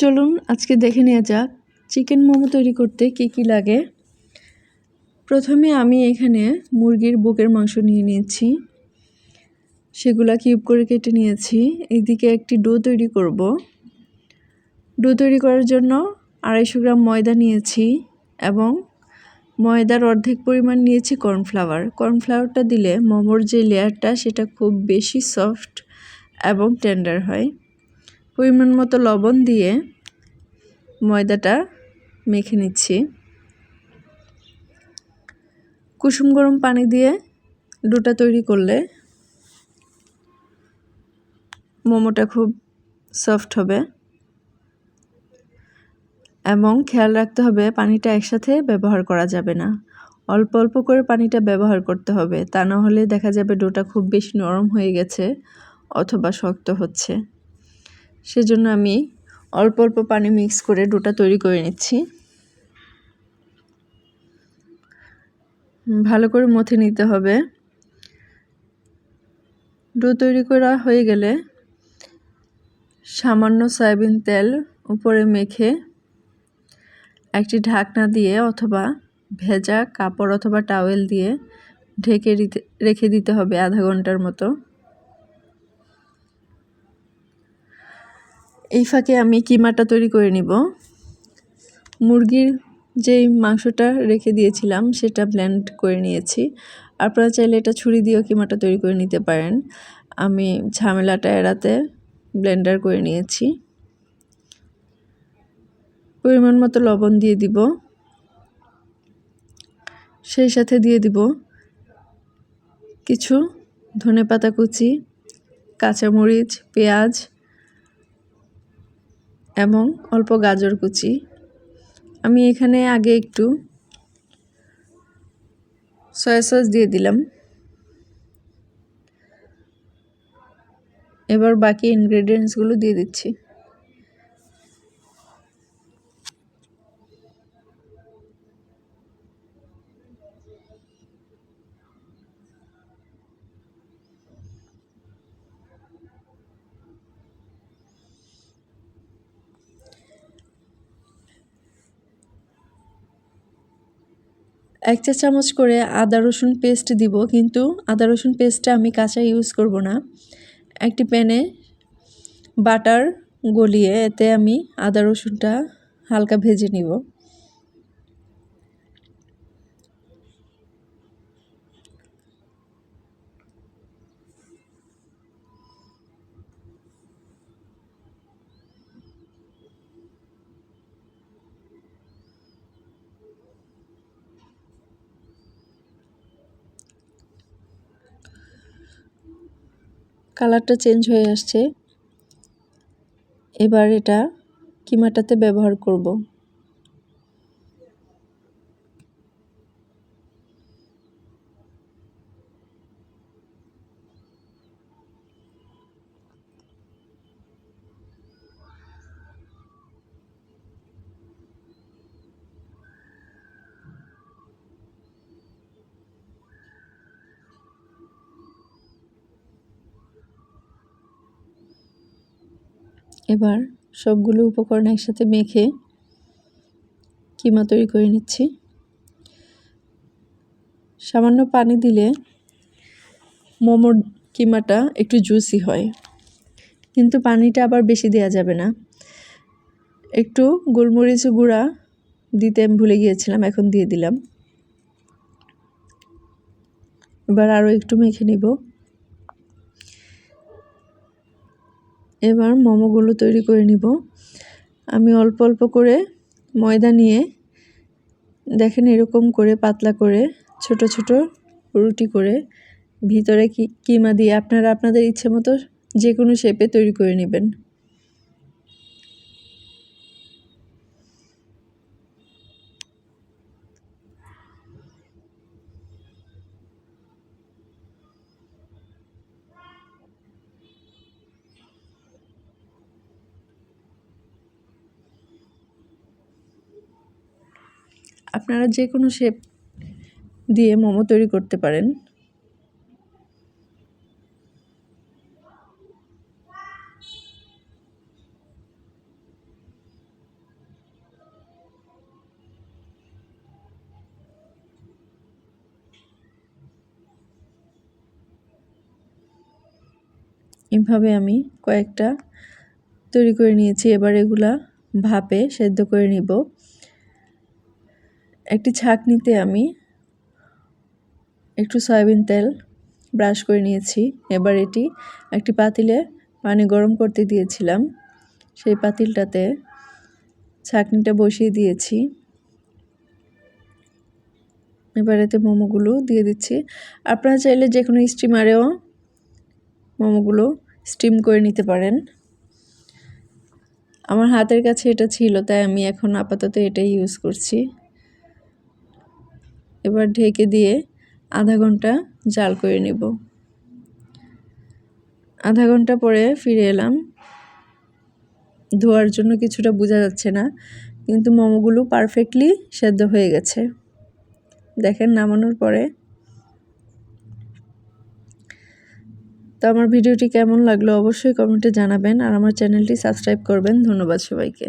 চলুন আজকে দেখে নেওয়া যাক চিকেন মোমো তৈরি করতে কি কি লাগে। প্রথমে আমি এখানে মুরগির বুকের মাংস নিয়ে নিয়েছি। সেগুলা কিউব করে কেটে নিয়েছি। এইদিকে একটি ডো তৈরি করব। ডো তৈরি করার জন্য আড়াইশো গ্রাম ময়দা নিয়েছি এবং ময়দার অর্ধেক পরিমাণ নিয়েছি কর্নফ্লাওয়ার। কর্নফ্লাওয়ারটা দিলে মোমোর যে লেয়ারটা সেটা খুব বেশি সফট এবং টেন্ডার হয়। পরিমাণ মতো লবণ দিয়ে ময়দাটা মেখে নিচ্ছি। কুসুম গরম পানি দিয়ে ডোটা তৈরি করলে মোমোটা খুব সফট হবে এবং খেয়াল রাখতে হবে পানিটা একসাথে ব্যবহার করা যাবে না। অল্প অল্প করে পানিটা ব্যবহার করতে হবে, তা না হলে দেখা যাবে ডোটা খুব বেশি নরম হয়ে গেছে অথবা শক্ত হচ্ছে। সেজন্য আমি অল্প অল্প পানি মিক্স করে ডোটা তৈরি করে নিচ্ছি। ভালো করে মথে নিতে হবে। ডো তৈরি করা হয়ে গেলে সামান্য সয়াবিন তেল উপরে মেখে একটি ঢাকনা দিয়ে অথবা ভেজা কাপড় অথবা টাওয়েল দিয়ে ঢেকে রেখে দিতে হবে আধা ঘণ্টার মতো। এই ফাঁকে আমি কিমাটা তৈরি করে নিব। মুরগির যেই মাংসটা রেখে দিয়েছিলাম, সেটা ব্ল্যান্ড করে নিয়েছি। আপনারা চাইলে এটা ছুরি দিয়েও কিমাটা তৈরি করে নিতে পারেন। আমি ঝামেলাটা এড়াতে ব্লেন্ডার করে নিয়েছি। পরিমাণ মতো লবণ দিয়ে দিব। সেই সাথে দিয়ে দিব কিছু ধনে পাতা কুচি, কাঁচামরিচ, পেঁয়াজ এবং অল্প গাজর কুচি। আমি এখানে আগে একটু সয়া সস দিয়ে দিলাম। এবার বাকি ইনগ্রেডিয়েন্টসগুলো দিয়ে দিচ্ছি। এক চা চামচ করে আদা রসুন পেস্ট দিব, কিন্তু আদা রসুন পেস্টটা আমি কাঁচা ইউজ করব না। একটি প্যানে বাটার গলিয়ে এতে আমি আদা রসুনটা হালকা ভেজে নিব। কালারটা চেঞ্জ হয়ে আসছে। এবার এটা কিমাটাতে ব্যবহার করব। এবার সবগুলো উপকরণ একসাথে মেখে কিমা তৈরি করে নিচ্ছি। সামান্য পানি দিলে মোমোর কিমাটা একটু জুসি হয়, কিন্তু পানিটা আবার বেশি দেওয়া যাবে না। একটু গোলমরিচ গুঁড়া দিতে আমি ভুলে গিয়েছিলাম, এখন দিয়ে দিলাম। এবার আরও একটু মেখে নিব। এবার মোমোগুলো তৈরি করে নিব। আমি অল্প অল্প করে ময়দা নিয়ে দেখেন এরকম করে, পাতলা করে, ছোট ছোট রুটি করে ভিতরে কি, কিমা দিয়ে আপনারা আপনাদের ইচ্ছে মতো যে কোনো শেপে তৈরি করে নেবেন। আপনারা যে কোনো শেপ দিয়ে মোমো তৈরি করতে পারেন। এভাবে আমি কয়েকটা তৈরি করে নিয়েছি। এবার এগুলা ভাপে সেদ্ধ করে নিব। একটি ছাঁকনিতে আমি একটু সয়াবিন তেল ব্রাশ করে নিয়েছি। এবার এটি একটি পাতিলে পানি গরম করতে দিয়েছিলাম। সেই পাতিলটাতে ছাঁকনিটা বসিয়ে দিয়েছি। এবার এতে মোমোগুলো দিয়ে দিচ্ছি। আপনারা চাইলে যে কোনো স্টিমারেও মোমোগুলো স্টিম করে নিতে পারেন। আমার হাতের কাছে এটা ছিল, তাই আমি এখন আপাতত এটাই ইউজ করছি। এবার ঢেকে দিয়ে আধা ঘণ্টা জাল করে নেব। আধা ঘণ্টা পরে ফিরে এলাম। ধোয়ার জন্য কিছুটা বোঝা যাচ্ছে না, কিন্তু মোমোগুলো পারফেক্টলি সেদ্ধ হয়ে গেছে। দেখেন নামানোর পরে। তো আমার ভিডিওটি কেমন লাগল অবশ্যই কমেন্টে জানাবেন আর আমার চ্যানেলটি সাবস্ক্রাইব করবেন। ধন্যবাদ সবাইকে।